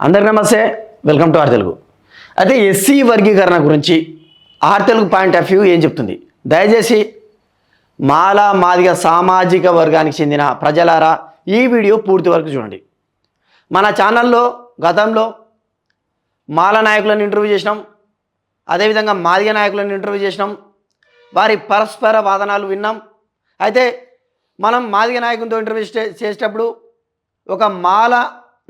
అందరికి నమస్తే. Welcome to R Telugu. అయితే ఎస్సీ వర్గీకరణ గురించి R Telugu point of view ఏం చెప్తుంది? దయచేసి మాల మాదిగ సామాజిక వర్గానికి చెందిన ప్రజలారా ఈ వీడియో పూర్తి వరకు చూడండి. మన ఛానల్లో గతంలో మాల నాయకులను ఇంటర్వ్యూ చేసినాం అదేవిధంగా మాదిగ నాయకులను ఇంటర్వ్యూ చేసినాం వారి పరస్పర వాదనాలు విన్నాం. అయితే మనం మాదిగ నాయకునితో ఇంటర్వ్యూ చేసేటప్పుడు ఒక మాల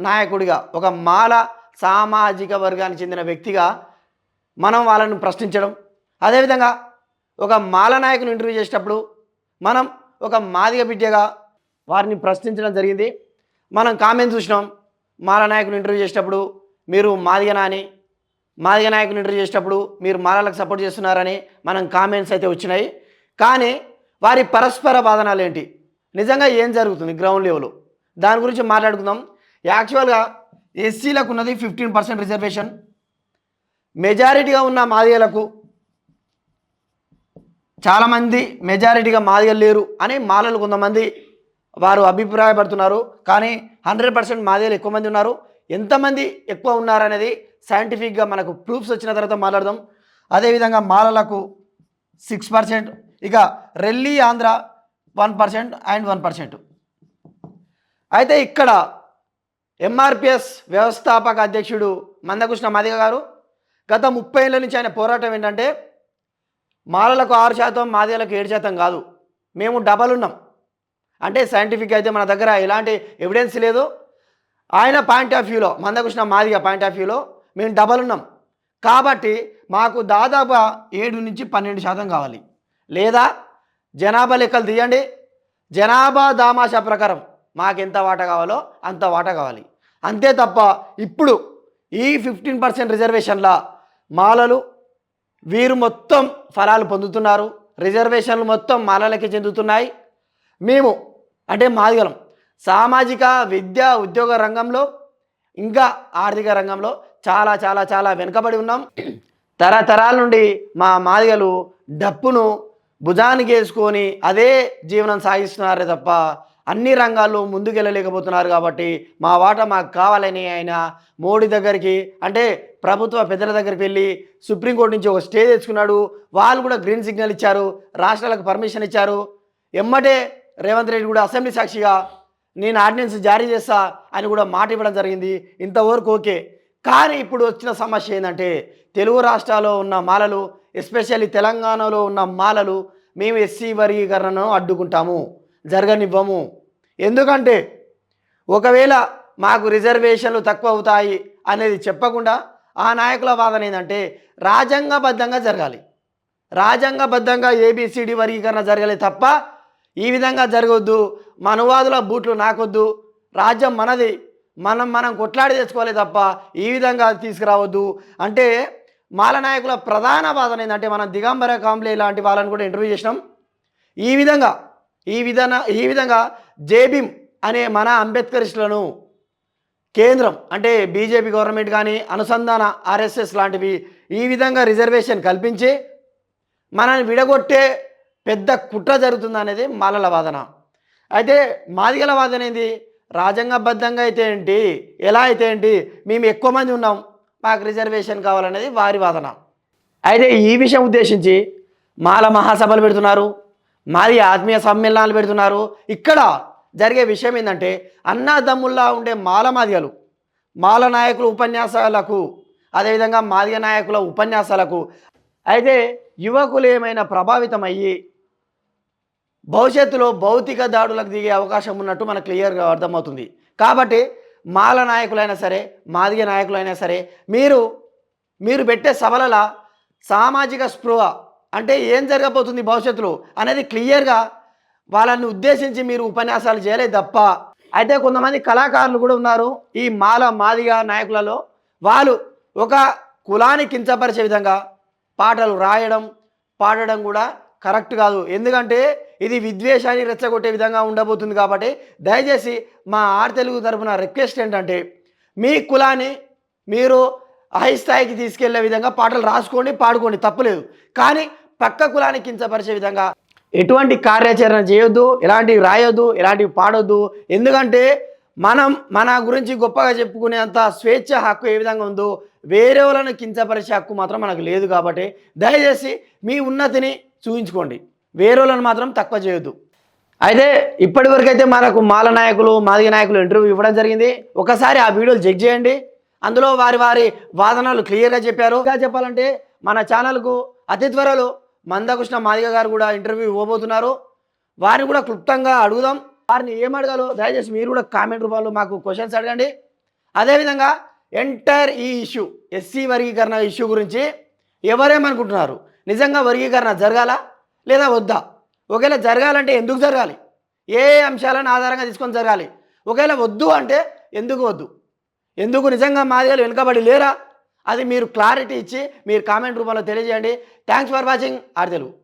నాయకుడిగా ఒక మాల సామాజిక వర్గానికి చెందిన వ్యక్తిగా మనం వాళ్ళని ప్రశ్నించడం. అదేవిధంగా ఒక మాల నాయకుని ఇంటర్వ్యూ చేసేటప్పుడు మనం ఒక మాదిగ బిడ్డగా వారిని ప్రశ్నించడం జరిగింది. మనం కామెంట్స్ చూసినాం. మాల నాయకుని ఇంటర్వ్యూ చేసేటప్పుడు మీరు మాదిగనా అని మాదిగ నాయకుని ఇంటర్వ్యూ చేసేటప్పుడు మీరు మాలలకు సపోర్ట్ చేస్తున్నారని మనం కామెంట్స్ అయితే వచ్చినాయి. కానీ వారి పరస్పర బాధనాలు ఏంటి? నిజంగా ఏం జరుగుతుంది? Ground level. దాని గురించి మాట్లాడుకుందాం. యాక్చువల్గా ఎస్సీలకు ఉన్నది ఫిఫ్టీన్ పర్సెంట్ రిజర్వేషన్ మెజారిటీగా ఉన్న మాదిగలకు చాలామంది మెజారిటీగా మాదిగలు లేరు అని మాలలు కొంతమంది వారు అభిప్రాయపడుతున్నారు. కానీ హండ్రెడ్ పర్సెంట్ మాదిగలు ఎక్కువ మంది ఉన్నారు. ఎంతమంది ఎక్కువ ఉన్నారు అనేది సైంటిఫిక్గా మనకు ప్రూఫ్స్ వచ్చిన తర్వాత మాట్లాడదాం. అదేవిధంగా మాలలకు సిక్స్ పర్సెంట్ ఇక Relli Andhra one percent and one percent అయితే ఇక్కడ ఎంఆర్పిఎస్ వ్యవస్థాపక అధ్యక్షుడు మందకృష్ణ మాదిగ గారు. గత ముప్పై ఏళ్ళ నుంచి ఆయన పోరాటం ఏంటంటే మాలలకు ఆరు శాతం మాదిగలకు ఏడు శాతం కాదు. మేము డబల్ ఉన్నాం. అంటే సైంటిఫిక్ అయితే మన దగ్గర ఎలాంటి ఎవిడెన్స్ లేదు. ఆయన పాయింట్ ఆఫ్ వ్యూలో మందకృష్ణ మాదిగ పాయింట్ ఆఫ్ వ్యూలో మేము డబల్ ఉన్నాం. కాబట్టి మాకు దాదాపు ఏడు నుంచి పన్నెండు శాతం కావాలి. లేదా జనాభా లెక్కలు తీయండి. జనాభా దామాషా ప్రకారం మాకు ఎంత వాటా కావాలో అంత వాటా కావాలి. అంతే తప్ప ఇప్పుడు ఈ ఫిఫ్టీన్ పర్సెంట్ రిజర్వేషన్ల మాలలు వీరు మొత్తం ఫలాలు పొందుతున్నారు. రిజర్వేషన్లు మొత్తం మాలలకి చెందుతున్నాయి. మేము అంటే మాదిగలం సామాజిక విద్య ఉద్యోగ రంగంలో ఇంకా ఆర్థిక రంగంలో చాలా చాలా చాలా వెనుకబడి ఉన్నాం. తరతరాల నుండి మా మాదిగలు డప్పును భుజానికి వేసుకొని అదే జీవనం సాగిస్తున్నారే తప్ప అన్ని రంగాల్లో ముందుకెళ్ళలేకపోతున్నారు కాబట్టి మా వాటా మాకు కావాలని ఆయన మోడీ దగ్గరికి అంటే ప్రభుత్వ పెద్దల దగ్గరికి వెళ్ళి సుప్రీంకోర్టు నుంచి ఒక స్టే తెచ్చుకున్నాడు. వాళ్ళు కూడా గ్రీన్ సిగ్నల్ ఇచ్చారు. రాష్ట్రాలకు పర్మిషన్ ఇచ్చారు. ఎమ్మటే రేవంత్ రెడ్డి కూడా అసెంబ్లీ సాక్షిగా నేను ఆర్డినెన్స్ జారీ చేస్తా అని కూడా మాట ఇవ్వడం జరిగింది. ఇంతవరకు ఓకే. కానీ ఇప్పుడు వచ్చిన సమస్య ఏంటంటే తెలుగు రాష్ట్రాల్లో ఉన్న మాలలు ఎస్పెషల్లీ తెలంగాణలో ఉన్న మాలలు మేము ఎస్సీ వర్గీకరణను అడ్డుకుంటాము. జరగనివ్వము. ఎందుకంటే ఒకవేళ మాకు రిజర్వేషన్లు తక్కువ అవుతాయి అనేది చెప్పకుండా ఆ నాయకుల వాదన ఏంటంటే రాజ్యాంగబద్ధంగా జరగాలి. రాజ్యాంగబద్ధంగా ఏబిసిడి వర్గీకరణ జరగాలి తప్ప ఈ విధంగా జరగవద్దు మనువాదుల బూట్లు నాకొద్దు. రాజ్యం మనది. మనం మనం కొట్లాడి తెచ్చుకోవాలి తప్ప ఈ విధంగా తీసుకురావద్దు. అంటే మాల నాయకుల ప్రధాన వాదన ఏంటంటే మనం దిగంబర కాంబ్లే లాంటి వాళ్ళని కూడా ఇంటర్వ్యూ చేసినాం. ఈ విధంగా ఈ విధాన ఈ విధంగా జేబిమ్ అనే మన అంబేద్కరిస్టులను కేంద్రం అంటే బీజేపీ గవర్నమెంట్ కానీ అనుసంధాన ఆర్ఎస్ఎస్ లాంటివి ఈ విధంగా రిజర్వేషన్ కల్పించి మనల్ని విడగొట్టే పెద్ద కుట్ర జరుగుతుంది అనేది మాలల వాదన. అయితే మాదిగల వాదన ఏంది? రాజ్యాంగబద్ధంగా అయితే ఏంటి? ఎలా అయితే ఏంటి? మేము ఎక్కువ మంది ఉన్నాం మాకు రిజర్వేషన్ కావాలనేది వారి వాదన. అయితే ఈ విషయం ఉద్దేశించి మాల మహాసభలు పెడుతున్నారు. మాది ఆత్మీయ సమ్మేళనాలు పెడుతున్నారు. ఇక్కడ జరిగే విషయం ఏంటంటే అన్నదమ్ముల్లా ఉండే మాల మాదిగలు మాల నాయకుల ఉపన్యాసాలకు అదేవిధంగా మాదిగ నాయకుల ఉపన్యాసాలకు అయితే యువకులు ఏమైనా ప్రభావితం అయ్యి భవిష్యత్తులో భౌతిక దాడులకు దిగే అవకాశం ఉన్నట్టు మనకు క్లియర్గా అర్థమవుతుంది. కాబట్టి మాల నాయకులైనా సరే మాదిగ నాయకులైనా సరే మీరు మీరు పెట్టే సభలల సామాజిక స్పృహ అంటే ఏం జరగబోతుంది భవిష్యత్తులో అనేది క్లియర్గా వాళ్ళని ఉద్దేశించి మీరు ఉపన్యాసాలు చేయలేదు తప్ప. అయితే కొంతమంది కళాకారులు కూడా ఉన్నారు ఈ మాల మాదిగ నాయకులలో. వాళ్ళు ఒక కులాన్ని కించపరిచే విధంగా పాటలు రాయడం పాడడం కూడా కరెక్ట్ కాదు. ఎందుకంటే ఇది విద్వేషాన్ని రెచ్చగొట్టే విధంగా ఉండబోతుంది కాబట్టి దయచేసి మా ఆర్ తెలుగు తరఫున రిక్వెస్ట్ ఏంటంటే మీ కులాన్ని మీరు హై స్థాయికి తీసుకెళ్ళే విధంగా పాటలు రాసుకోండి పాడుకోండి తప్పులేదు. కానీ పక్క కులాన్ని కించపరిచే విధంగా ఎటువంటి కార్యాచరణ చేయొద్దు ఎలాంటివి రాయొద్దు ఎలాంటివి పాడొద్దు. ఎందుకంటే మనం మన గురించి గొప్పగా చెప్పుకునేంత స్వేచ్ఛ హక్కు ఏ విధంగా ఉందో వేరే వాళ్ళని కించపరిచే హక్కు మాత్రం మనకు లేదు కాబట్టి దయచేసి మీ ఉన్నతిని చూపించుకోండి వేరే వాళ్ళని మాత్రం తక్కువ చేయొద్దు. అయితే ఇప్పటివరకైతే మనకు మాల నాయకులు మాదిగ నాయకులు ఇంటర్వ్యూ ఇవ్వడం జరిగింది. ఒకసారి ఆ వీడియోలు చెక్ చేయండి. అందులో వారి వారి వాదనలు క్లియర్గా చెప్పారు. ఇంకా చెప్పాలంటే మన ఛానల్కు అతి త్వరలో మందకృష్ణ మాదిగ గారు కూడా ఇంటర్వ్యూ ఇవ్వబోతున్నారు వారిని కూడా క్లుప్తంగా అడుగుదాం. వారిని ఏం అడగాలో దయచేసి మీరు కూడా కామెంట్ రూపంలో మాకు క్వశ్చన్స్ అడగండి. అదేవిధంగా ఎంటైర్ ఈ ఇష్యూ ఎస్సీ వర్గీకరణ ఇష్యూ గురించి ఎవరేమనుకుంటున్నారు? నిజంగా వర్గీకరణ జరగాల లేదా వద్దా? ఒకవేళ జరగాలంటే ఎందుకు జరగాలి? ఏ అంశాలను ఆధారంగా తీసుకొని జరగాలి? ఒకవేళ వద్దు అంటే ఎందుకు వద్దు? ఎందుకు నిజంగా మాదిగలు వెనుకబడి లేరా? అది మీరు క్లారిటీ ఇచ్చి మీరు కామెంట్ రూపంలో తెలియజేయండి. Thanks for watching R Telugu